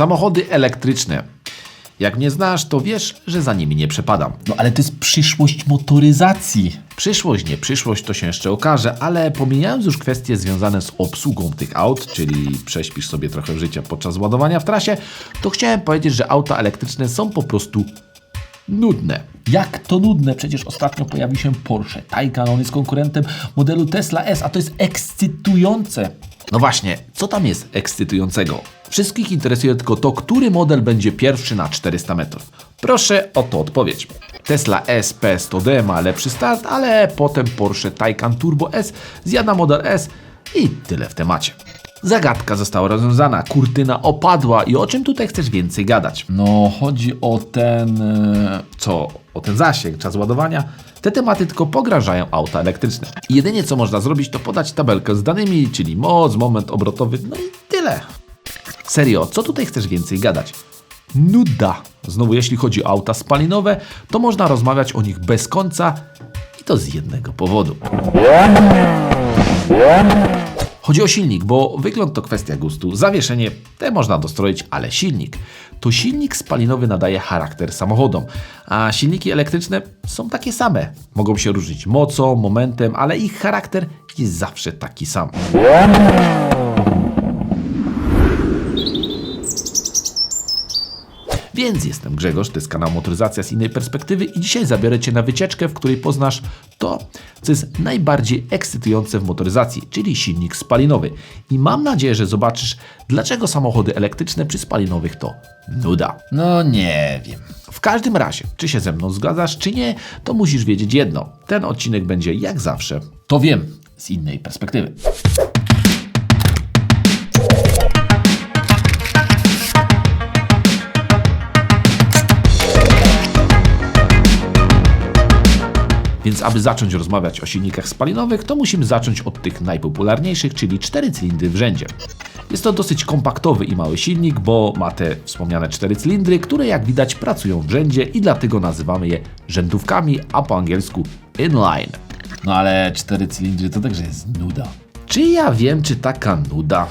Samochody elektryczne. Jak mnie znasz, to wiesz, że za nimi nie przepadam. No ale to jest przyszłość motoryzacji. Przyszłość, nie przyszłość, to się jeszcze okaże, ale pomijając już kwestie związane z obsługą tych aut, czyli prześpisz sobie trochę życia podczas ładowania w trasie, to chciałem powiedzieć, że auta elektryczne są po prostu nudne. Jak to nudne, przecież ostatnio pojawił się Porsche Taycan, on jest konkurentem modelu Tesla S, a to jest ekscytujące. No właśnie, co tam jest ekscytującego? Wszystkich interesuje tylko to, który model będzie pierwszy na 400 metrów. Proszę o to odpowiedź. Tesla S P100D ma lepszy start, ale potem Porsche Taycan Turbo S zjada model S i tyle w temacie. Zagadka została rozwiązana, kurtyna opadła i o czym tutaj chcesz więcej gadać? No, chodzi o ten... e, co o ten zasięg, czas ładowania, te tematy tylko pograżają auta elektryczne. Jedynie co można zrobić, to podać tabelkę z danymi, czyli moc, moment obrotowy, no i tyle. Serio, co tutaj chcesz więcej gadać? Nuda. Znowu, jeśli chodzi o auta spalinowe, to można rozmawiać o nich bez końca i to z jednego powodu. Chodzi o silnik, bo wygląd to kwestia gustu. Zawieszenie te można dostroić, ale silnik. To silnik spalinowy nadaje charakter samochodom, a silniki elektryczne są takie same. Mogą się różnić mocą, momentem, ale ich charakter jest zawsze taki sam. Więc jestem Grzegorz, to jest kanał Motoryzacja z innej perspektywy i dzisiaj zabiorę Cię na wycieczkę, w której poznasz to, co jest najbardziej ekscytujące w motoryzacji, czyli silnik spalinowy. I mam nadzieję, że zobaczysz, dlaczego samochody elektryczne przy spalinowych to nuda. No nie wiem. W każdym razie, czy się ze mną zgadzasz, czy nie, to musisz wiedzieć jedno. Ten odcinek będzie jak zawsze To wiem, z innej perspektywy. Więc aby zacząć rozmawiać o silnikach spalinowych, to musimy zacząć od tych najpopularniejszych, czyli 4 cylindry w rzędzie. Jest to dosyć kompaktowy i mały silnik, bo ma te wspomniane 4 cylindry, które jak widać pracują w rzędzie i dlatego nazywamy je rzędówkami, a po angielsku inline. No ale cztery cylindry to także jest nuda. Czy ja wiem, czy taka nuda?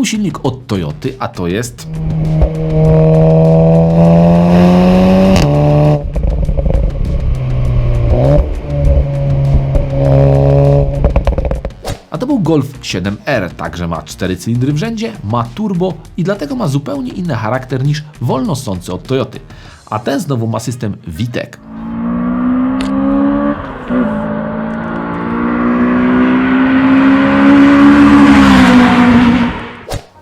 Był silnik od Toyoty, a to jest... A to był Golf 7R, także ma 4 cylindry w rzędzie, ma turbo i dlatego ma zupełnie inny charakter niż wolno ssący od Toyoty. A ten znowu ma system VTEC.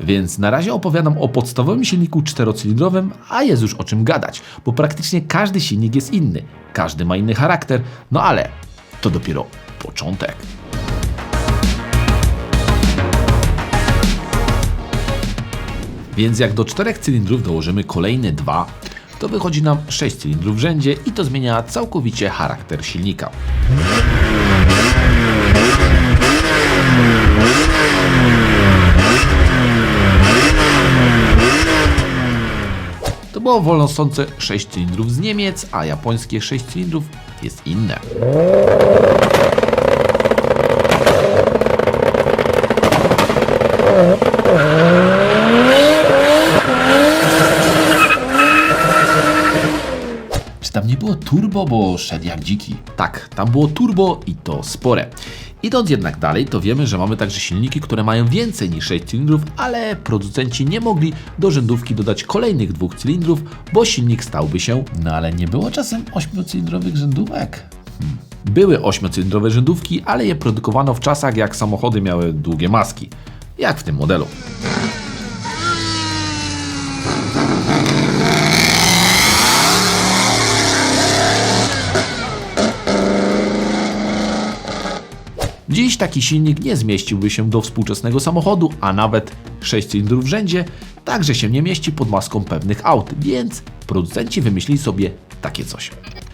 Więc na razie opowiadam o podstawowym silniku czterocylindrowym, a jest już o czym gadać, bo praktycznie każdy silnik jest inny, każdy ma inny charakter, no ale to dopiero początek. Więc jak do czterech cylindrów dołożymy kolejne dwa, to wychodzi nam 6 cylindrów w rzędzie i to zmienia całkowicie charakter silnika. Było wolnosące 6 cylindrów z Niemiec, a japońskie 6 cylindrów jest inne. Czy tam nie było turbo, bo szedł jak dziki? Tak, tam było turbo i to spore. Idąc jednak dalej, to wiemy, że mamy także silniki, które mają więcej niż 6 cylindrów, ale producenci nie mogli do rzędówki dodać kolejnych dwóch cylindrów, bo silnik stałby się. No ale nie było czasem ośmiocylindrowych rzędówek? Były 8-cylindrowe rzędówki, ale je produkowano w czasach, jak samochody miały długie maski. Jak w tym modelu. Dziś taki silnik nie zmieściłby się do współczesnego samochodu, a nawet 6 cylindrów w rzędzie także się nie mieści pod maską pewnych aut, więc producenci wymyślili sobie takie coś.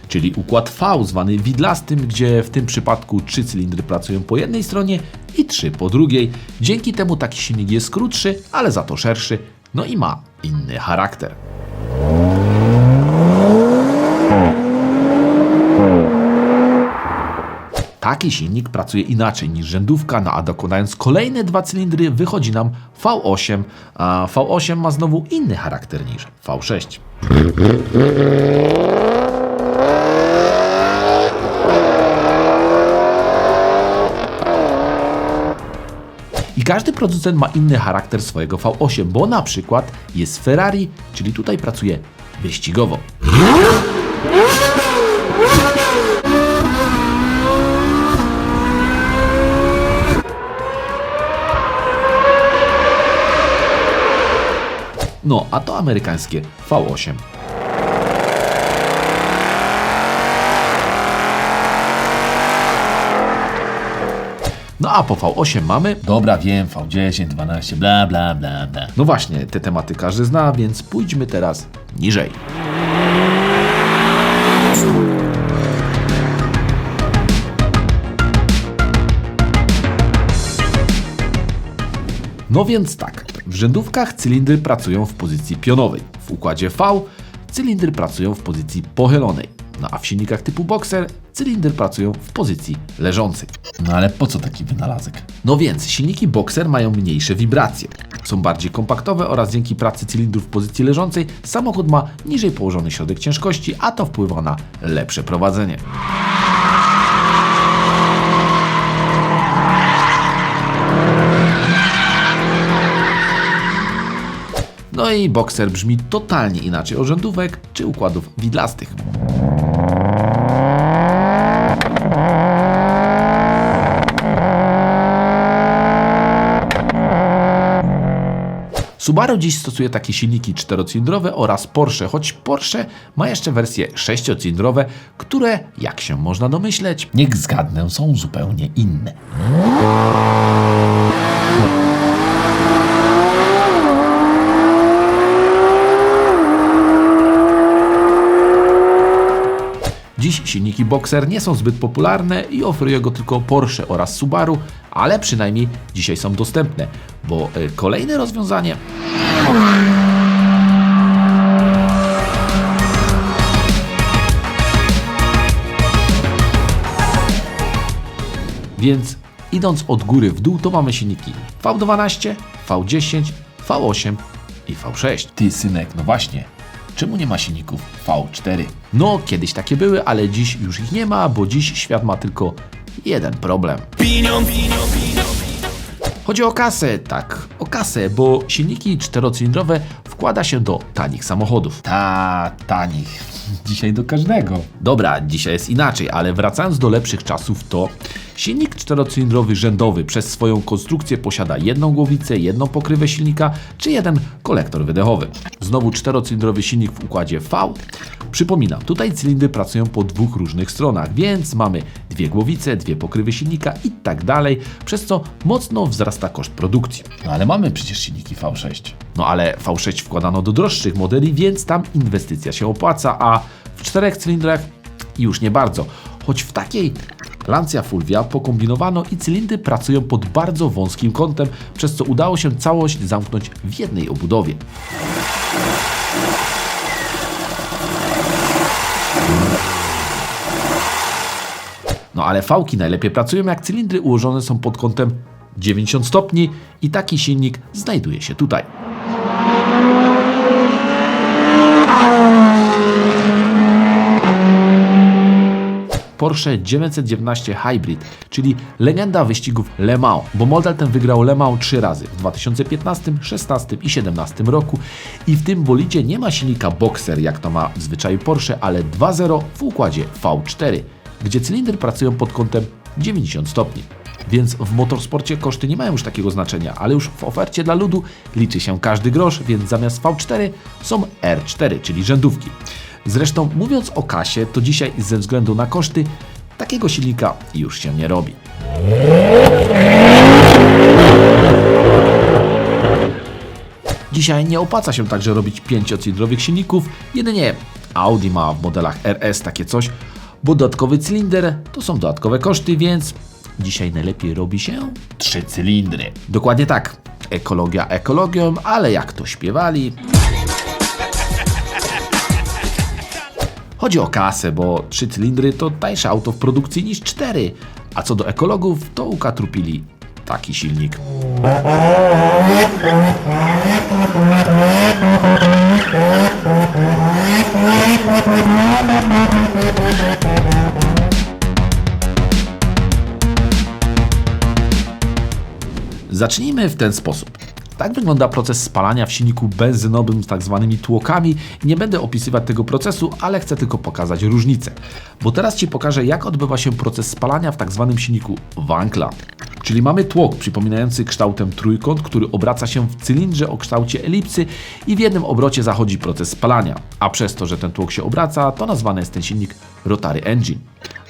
Czyli układ V zwany widlastym, gdzie w tym przypadku 3 cylindry pracują po jednej stronie i 3 po drugiej. Dzięki temu taki silnik jest krótszy, ale za to szerszy, no i ma inny charakter. Taki silnik pracuje inaczej niż rzędówka, no a dokładając kolejne dwa cylindry wychodzi nam V8, a V8 ma znowu inny charakter niż V6. I każdy producent ma inny charakter swojego V8, bo na przykład jest Ferrari, czyli tutaj pracuje wyścigowo. No, a to amerykańskie V8. No a po V8 mamy Dobra, wiem, V10, 12, bla bla bla bla. No właśnie, te tematy każdy zna, więc pójdźmy teraz niżej. No więc tak, w rzędówkach cylindry pracują w pozycji pionowej. W układzie V cylindry pracują w pozycji pochylonej. No a w silnikach typu Boxer cylindry pracują w pozycji leżącej. No ale po co taki wynalazek? No więc silniki Boxer mają mniejsze wibracje. Są bardziej kompaktowe oraz dzięki pracy cylindrów w pozycji leżącej samochód ma niżej położony środek ciężkości, a to wpływa na lepsze prowadzenie. No i Boxer brzmi totalnie inaczej od rzędówek czy układów widlastych. Subaru dziś stosuje takie silniki czterocylindrowe oraz Porsche, choć Porsche ma jeszcze wersje sześciocylindrowe, które, jak się można domyśleć, Niech zgadnę, są zupełnie inne. Dziś silniki Boxer nie są zbyt popularne i oferuje go tylko Porsche oraz Subaru, ale przynajmniej dzisiaj są dostępne, bo e, kolejne rozwiązanie Więc idąc od góry w dół, to mamy silniki V12, V10, V8 i V6. Ty, synek, no właśnie. Czemu nie ma silników V4? No, kiedyś takie były, ale dziś już ich nie ma, bo dziś świat ma tylko jeden problem. Chodzi o kasę, tak, o kasę, bo silniki czterocylindrowe wkłada się do tanich samochodów. Ta, tanich. Dzisiaj do każdego. Dobra, dzisiaj jest inaczej, ale wracając do lepszych czasów, to silnik czterocylindrowy rzędowy przez swoją konstrukcję posiada jedną głowicę, jedną pokrywę silnika czy jeden kolektor wydechowy. Znowu czterocylindrowy silnik w układzie V. Przypominam, tutaj cylindry pracują po dwóch różnych stronach, więc mamy dwie głowice, dwie pokrywy silnika i tak dalej, przez co mocno wzrasta koszt produkcji. No ale mamy przecież silniki V6. No ale V6 wkładano do droższych modeli, więc tam inwestycja się opłaca, a w czterech cylindrach już nie bardzo. Choć w takiej Lancia Fulvia pokombinowano i cylindry pracują pod bardzo wąskim kątem, przez co udało się całość zamknąć w jednej obudowie. Ale fałki najlepiej pracują jak cylindry ułożone są pod kątem 90 stopni i taki silnik znajduje się tutaj. Porsche 919 Hybrid, czyli legenda wyścigów Le Mans, bo model ten wygrał Le Mans trzy razy w 2015, 16 i 17 roku i w tym bolidzie nie ma silnika Boxer, jak to ma w zwyczaju Porsche, ale 2.0 w układzie V4, gdzie cylindry pracują pod kątem 90 stopni. Więc w motorsporcie koszty nie mają już takiego znaczenia, ale już w ofercie dla ludu liczy się każdy grosz, więc zamiast V4 są R4, czyli rzędówki. Zresztą mówiąc o kasie, to dzisiaj ze względu na koszty takiego silnika już się nie robi. Dzisiaj nie opłaca się także robić pięciocylindrowych silników, jedynie Audi ma w modelach RS takie coś, bo dodatkowy cylinder to są dodatkowe koszty, więc dzisiaj najlepiej robi się Trzy cylindry. Dokładnie tak. Ekologia ekologią, ale jak to śpiewali. Chodzi o kasę, bo trzy cylindry to tańsze auto w produkcji niż cztery. A co do ekologów, to ukatrupili taki silnik. Zacznijmy w ten sposób. Tak wygląda proces spalania w silniku benzynowym z tak zwanymi tłokami. Nie będę opisywać tego procesu, ale chcę tylko pokazać różnicę. Bo teraz Ci pokażę, jak odbywa się proces spalania w tak zwanym silniku Wankla. Czyli mamy tłok przypominający kształtem trójkąt, który obraca się w cylindrze o kształcie elipsy i w jednym obrocie zachodzi proces spalania. A przez to, że ten tłok się obraca, to nazwany jest ten silnik rotary engine.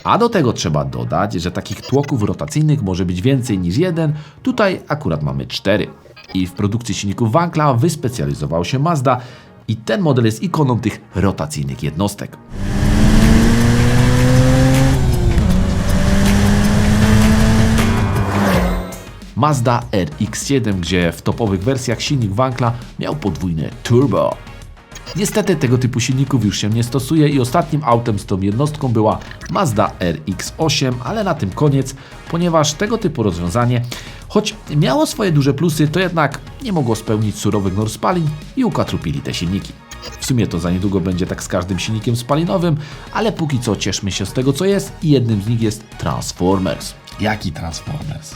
A do tego trzeba dodać, że takich tłoków rotacyjnych może być więcej niż jeden, tutaj akurat mamy cztery. I w produkcji silników Wankla wyspecjalizował się Mazda i ten model jest ikoną tych rotacyjnych jednostek. Mazda RX-7, gdzie w topowych wersjach silnik Wankla miał podwójne turbo. Niestety tego typu silników już się nie stosuje i ostatnim autem z tą jednostką była Mazda RX-8, ale na tym koniec, ponieważ tego typu rozwiązanie, choć miało swoje duże plusy, to jednak nie mogło spełnić surowych norm spalin i ukatrupili te silniki. W sumie to za niedługo będzie tak z każdym silnikiem spalinowym, ale póki co cieszmy się z tego co jest i jednym z nich jest Transformers. Jaki Transformers?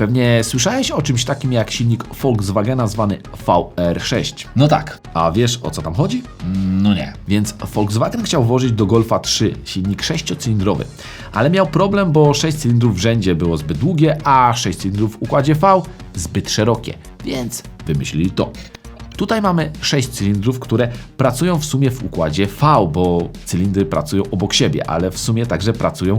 Pewnie słyszałeś o czymś takim jak silnik Volkswagena zwany VR6. No tak. A wiesz o co tam chodzi? No nie. Więc Volkswagen chciał włożyć do Golfa 3 silnik sześciocylindrowy, ale miał problem, bo 6 cylindrów w rzędzie było zbyt długie, a 6 cylindrów w układzie V zbyt szerokie, więc wymyślili to. Tutaj mamy 6 cylindrów, które pracują w sumie w układzie V, bo cylindry pracują obok siebie, ale w sumie także pracują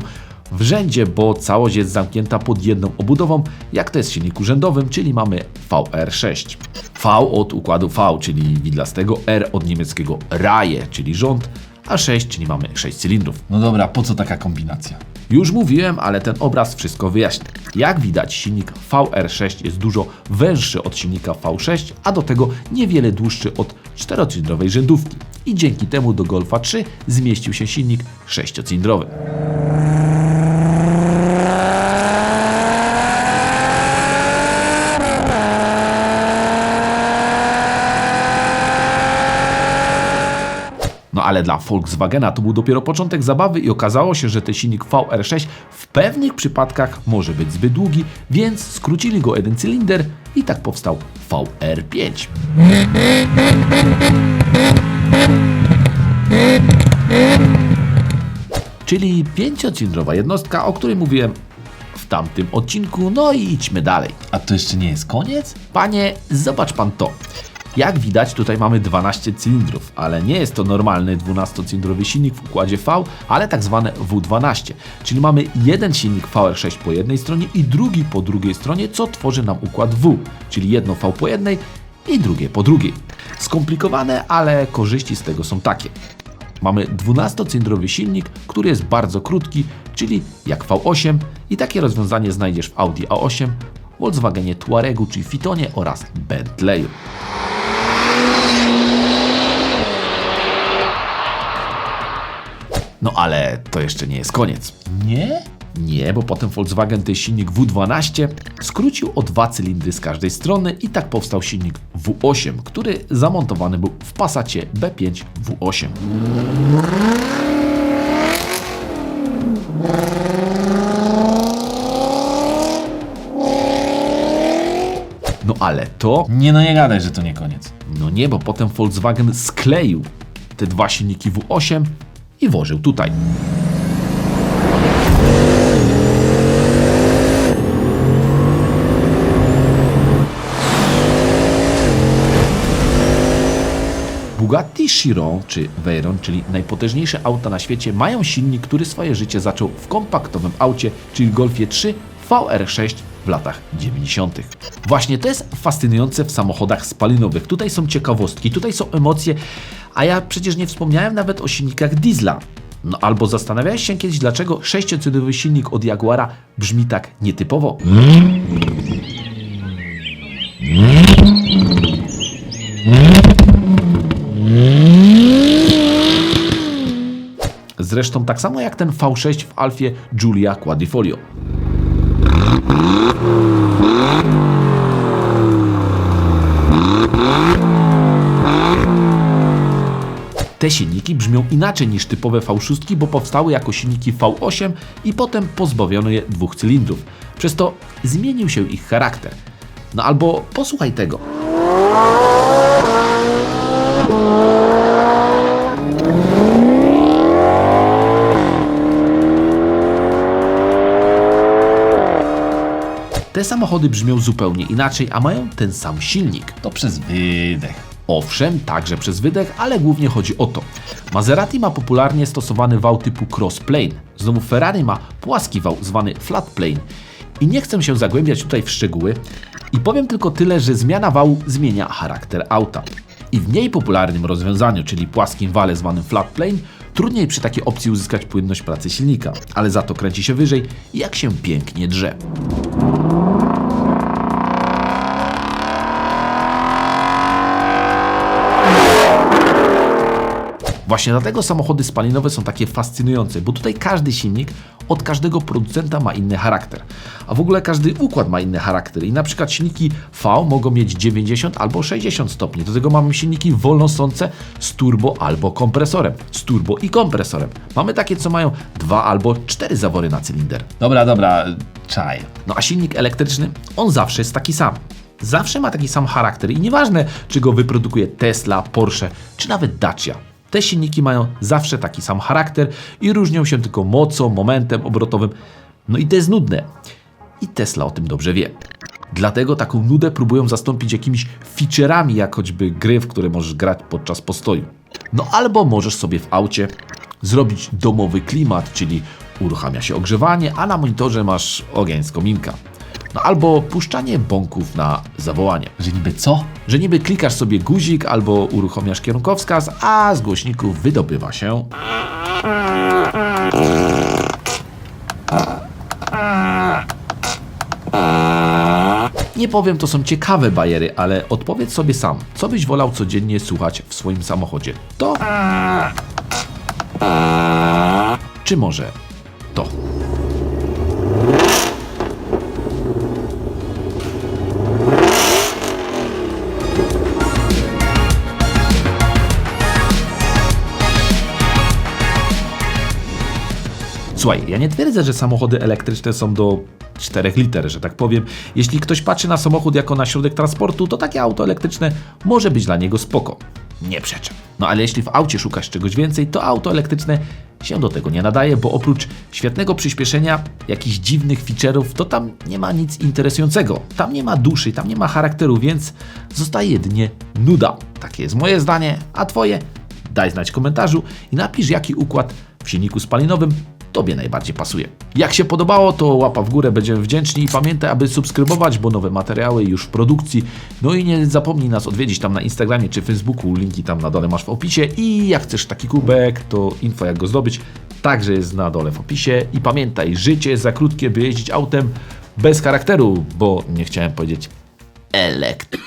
w rzędzie, bo całość jest zamknięta pod jedną obudową, jak to jest w silniku rzędowym, czyli mamy VR6. V od układu V, czyli widlastego, R od niemieckiego Reihe, czyli rząd, a 6, czyli mamy 6 cylindrów. No dobra, po co taka kombinacja? Już mówiłem, ale ten obraz wszystko wyjaśnia. Jak widać, silnik VR6 jest dużo węższy od silnika V6, a do tego niewiele dłuższy od czterocylindrowej rzędówki. I dzięki temu do Golfa 3 zmieścił się silnik sześciocylindrowy. Ale dla Volkswagena to był dopiero początek zabawy i okazało się, że ten silnik VR6 w pewnych przypadkach może być zbyt długi, więc skrócili go jeden cylinder i tak powstał VR5. Czyli pięciocylindrowa jednostka, o której mówiłem w tamtym odcinku. No i idźmy dalej. A to jeszcze nie jest koniec? Panie, zobacz pan to. Jak widać, tutaj mamy 12 cylindrów, ale nie jest to normalny 12-cylindrowy silnik w układzie V, ale tak zwane W12. Czyli mamy jeden silnik VR6 po jednej stronie i drugi po drugiej stronie, co tworzy nam układ W, czyli jedno V po jednej i drugie po drugiej. Skomplikowane, ale korzyści z tego są takie. Mamy 12-cylindrowy silnik, który jest bardzo krótki, czyli jak V8 i takie rozwiązanie znajdziesz w Audi A8, Volkswagenie Tuaregu czy Fitonie oraz Bentleyu. No ale to jeszcze nie jest koniec. Nie? Nie, bo potem Volkswagen ten silnik W12 skrócił o dwa cylindry z każdej strony i tak powstał silnik W8, który zamontowany był w Passacie B5 W8. No ale to Nie no nie gadaj, że to nie koniec. no nie, bo potem Volkswagen skleił te dwa silniki W8 i włożył tutaj. Bugatti Chiron czy Veyron, czyli najpotężniejsze auta na świecie, mają silnik, który swoje życie zaczął w kompaktowym aucie, czyli Golfie 3 VR6 w latach 90. Właśnie to jest fascynujące w samochodach spalinowych. Tutaj są ciekawostki, tutaj są emocje, a ja przecież nie wspomniałem nawet o silnikach diesla. No albo zastanawiałeś się kiedyś, dlaczego sześciocylindrowy silnik od Jaguara brzmi tak nietypowo? Zresztą tak samo jak ten V6 w Alfie Giulia Quadrifoglio. Te silniki brzmią inaczej niż typowe V6, bo powstały jako silniki V8 i potem pozbawiono je dwóch cylindrów. Przez to zmienił się ich charakter. No albo posłuchaj tego. Te samochody brzmią zupełnie inaczej, a mają ten sam silnik. To przez wydech. Owszem, także przez wydech, ale głównie chodzi o to. Maserati ma popularnie stosowany wał typu crossplane. Znowu Ferrari ma płaski wał zwany flatplane. I nie chcę się zagłębiać tutaj w szczegóły i powiem tylko tyle, że zmiana wału zmienia charakter auta. I w mniej popularnym rozwiązaniu, czyli płaskim wale zwanym flatplane, trudniej przy takiej opcji uzyskać płynność pracy silnika, ale za to kręci się wyżej jak się pięknie drze. Właśnie dlatego samochody spalinowe są takie fascynujące, bo tutaj każdy silnik od każdego producenta ma inny charakter. A w ogóle każdy układ ma inny charakter i na przykład silniki V mogą mieć 90 albo 60 stopni. Do tego mamy silniki wolnosące z turbo albo kompresorem, z turbo i kompresorem. Mamy takie, co mają dwa albo cztery zawory na cylinder. Dobra, dobra, czaj. No a silnik elektryczny, on zawsze jest taki sam. Zawsze ma taki sam charakter i nieważne, czy go wyprodukuje Tesla, Porsche, czy nawet Dacia. Te silniki mają zawsze taki sam charakter i różnią się tylko mocą, momentem obrotowym. No i to jest nudne. I Tesla o tym dobrze wie. Dlatego taką nudę próbują zastąpić jakimiś featureami, jak choćby gry, w które możesz grać podczas postoju. No albo możesz sobie w aucie zrobić domowy klimat, czyli uruchamia się ogrzewanie, a na monitorze masz ogień z kominka. No albo puszczanie bąków na zawołanie. Że niby co? Że niby klikasz sobie guzik albo uruchamiasz kierunkowskaz, a z głośników wydobywa się Nie powiem, to są ciekawe bajery, ale odpowiedz sobie sam, co byś wolał codziennie słuchać w swoim samochodzie? To? Czy może to? Słuchaj, ja nie twierdzę, że samochody elektryczne są do 4 liter, że tak powiem. Jeśli ktoś patrzy na samochód jako na środek transportu, to takie auto elektryczne może być dla niego spoko. Nie przeczę. No ale jeśli w aucie szukasz czegoś więcej, to auto elektryczne się do tego nie nadaje, bo oprócz świetnego przyspieszenia, jakichś dziwnych feature'ów, to tam nie ma nic interesującego. Tam nie ma duszy, tam nie ma charakteru, więc zostaje jedynie nuda. Takie jest moje zdanie, a twoje? Daj znać w komentarzu i napisz jaki układ w silniku spalinowym Tobie najbardziej pasuje. Jak się podobało, to łapa w górę, będziemy wdzięczni i pamiętaj, aby subskrybować, bo nowe materiały już w produkcji. No i nie zapomnij nas odwiedzić tam na Instagramie czy Facebooku, linki tam na dole masz w opisie i jak chcesz taki kubek, to info jak go zdobyć także jest na dole w opisie. I pamiętaj, życie jest za krótkie, by jeździć autem bez charakteru, bo nie chciałem powiedzieć elekt.